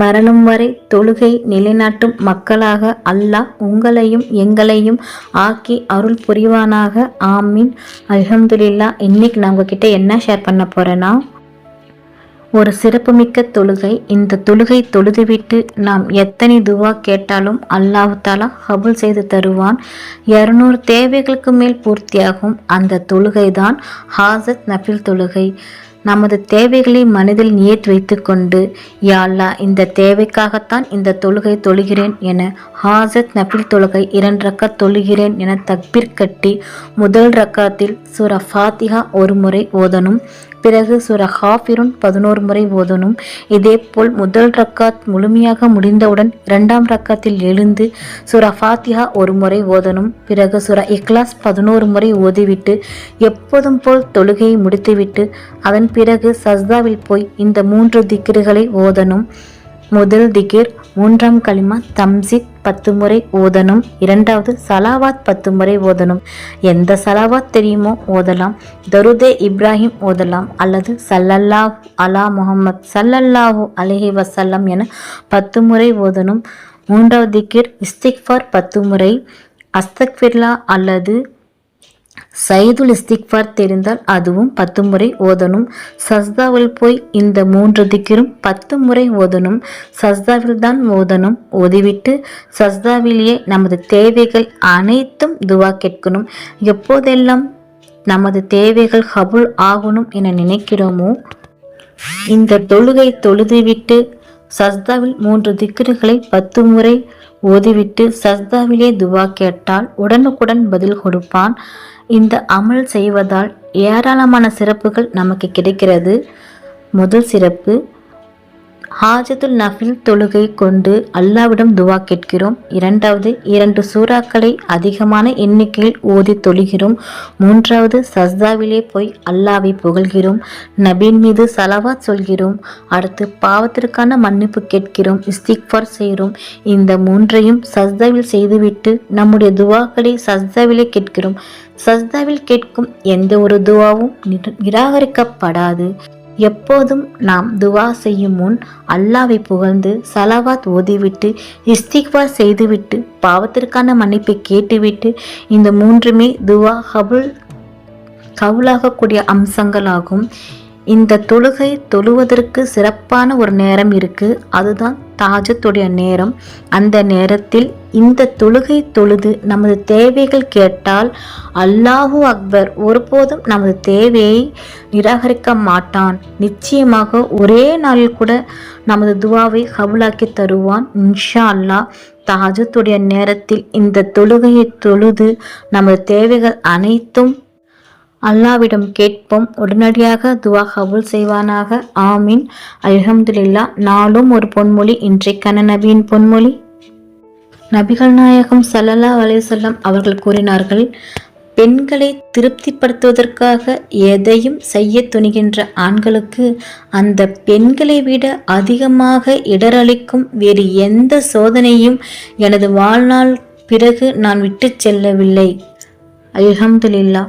மரணம் வரை தொழுகை நிலைநாட்டும் மக்களாக அல்லாஹ் உங்களையும் எங்களையும் ஆக்கி அருள் புரிவானாக. ஆமீன். அலமதுல்லா இன்னைக்கு நான் உங்ககிட்ட என்ன ஷேர் பண்ண போறேன்னா ஒரு சிறப்புமிக்க தொழுகை. இந்த தொழுகை தொழுதுவிட்டு நாம் எத்தனை துவா கேட்டாலும் அல்லாஹ் தாலா செய்து தருவான். இருநூறு தேவைகளுக்கு மேல் பூர்த்தியாகும் அந்த தொழுகை தான் ஹாசத் நஃபில் தொழுகை. நமது தேவைகளை மனதில் நியத் வைத்துக்கொண்டு யா இந்த தேவைக்காகத்தான் இந்த தொழுகை தொழுகிறேன் என ஹாசத் நபில் தொழுகை இரண்டு ரக்கத் தொழுகிறேன் என தக்பீர் கட்டி முதல் ரக்காத்தில் சூர ஃபாத்திஹா ஒரு முறை ஓதணும். பிறகு சுர ஹாஃபிருன் பதினோரு முறை ஓதணும் இதேபோல் முதல் ரக்காத் முழுமையாக முடிந்தவுடன் இரண்டாம் ரக்காத்தில் எழுந்து சுர ஃபாத்தியா ஒரு முறை ஓதணும் பிறகு சுர இக்லாஸ் பதினோரு முறை ஓதிவிட்டு எப்போதும் போல் தொழுகையை முடித்துவிட்டு அதன் பிறகு சஸ்தாவில் போய் இந்த மூன்று திக்கிர்களை ஓதணும் முதல் திகிர் மூன்றாம் களிமா தம்சித் பத்து முறை ஓதனும் இரண்டாவது சலாவாத் பத்து முறை ஓதனும். எந்த சலாவாத் தெரியுமோ ஓதலாம். தருதே இப்ராஹிம் ஓதலாம். அல்லது சல்லல்லாஹ் அலா முகமது சல்லல்லாஹு அலஹி வசல்லம் என பத்து முறை ஓதனும். மூன்றாவது திகிர் இஸ்திக்ஃபார் பத்து முறை. அஸ்தக்ஃபிர்லா அல்லது சைதுல் இஸ்திக்ஃபார் தெரிந்தால் அதுவும் பத்து முறை ஓதணும். சஸ்தாவில் போய் இந்த மூன்று திக்கிரும் பத்து முறை ஓதணும். சஸ்தாவில் தான் ஓதணும். ஓதிவிட்டு சஸ்தாவிலேயே நமது தேவைகள் அனைத்தும் துவா கேட்கணும். எப்போதெல்லாம் நமது தேவைகள் ஹபுல் ஆகணும் என நினைக்கிறோமோ இந்த தொழுகை தொழுதுவிட்டு சஸ்தாவில் மூன்று திக்கிர்களை பத்து முறை ஓதிவிட்டு சஸ்தாவிலே துவா கேட்டால் உடனுக்குடன் பதில் கொடுப்பான். இந்த அமல் செய்வதால் ஏராளமான சிறப்புகள் நமக்கு கிடைக்கிறது. முதல் சிறப்பு ஹாஜத்துல் நஃபில் தொழுகை கொண்டு அல்லாவிடம் துவா கேட்கிறோம். இரண்டாவது இரண்டு சூறாக்களை அதிகமான எண்ணிக்கையில் ஓதி தொழுகிறோம். மூன்றாவது சஸ்தாவிலே போய் அல்லாவை புகழ்கிறோம். நபீன் மீது சலவாத் சொல்கிறோம். அடுத்து பாவத்திற்கான மன்னிப்பு கேட்கிறோம். இஸ்திக்ஃபார் செய்கிறோம். இந்த மூன்றையும் சஸ்தாவில் செய்துவிட்டு நம்முடைய துவாக்களை சஸ்தாவிலே கேட்கிறோம். சஸ்தாவில் கேட்கும் எந்த ஒரு துவாவும் நிராகரிக்கப்படாது. எப்போதும் நாம் துவா செய்யும் முன் அல்லாவை புகழ்ந்து சலவாத் ஓதிவிட்டு இஸ்திக்வார் செய்துவிட்டு பாவத்திற்கான மன்னிப்பை கேட்டுவிட்டு இந்த மூன்றுமே துவா ஹபுல் கவுலாகக்கூடிய அம்சங்களாகும். இந்த தொழுகை தொழுவதற்கு சிறப்பான ஒரு நேரம் இருக்குது அதுதான் தாஜத்துடைய நேரம். அந்த நேரத்தில் இந்த தொழுகை தொழுது நமது தேவைகள் கேட்டால் அல்லாஹூ அக்பர் ஒருபோதும் நமது தேவையை நிராகரிக்க மாட்டான். நிச்சயமாக ஒரே நாளில் கூட நமது துவாவை கபுலாக்கி தருவான். இன்ஷா அல்லாஹ் தாஜத்துடைய நேரத்தில் இந்த தொழுகையை தொழுது நமது தேவைகள் அனைத்தும் அல்லாவிடம் கேட்போம். உடனடியாக துவா கபுல் செய்வானாக. ஆமீன். அல்ஹம்துலில்லா. நாளும் ஒரு பொன்மொழி இன்றைக்கான நபியின் பொன்மொழி. நபிகள் நாயகம் சல்லல்லா அலைவசல்லம் அவர்கள் கூறினார்கள் பெண்களை திருப்திப்படுத்துவதற்காக எதையும் செய்ய துணிகின்ற ஆண்களுக்கு அந்த பெண்களை விட அதிகமாக இடரளிக்கும் வேறு எந்த சோதனையும் எனது வாழ்நாள் பிறகு நான் விட்டு செல்லவில்லை. அல்ஹம்துலில்லா.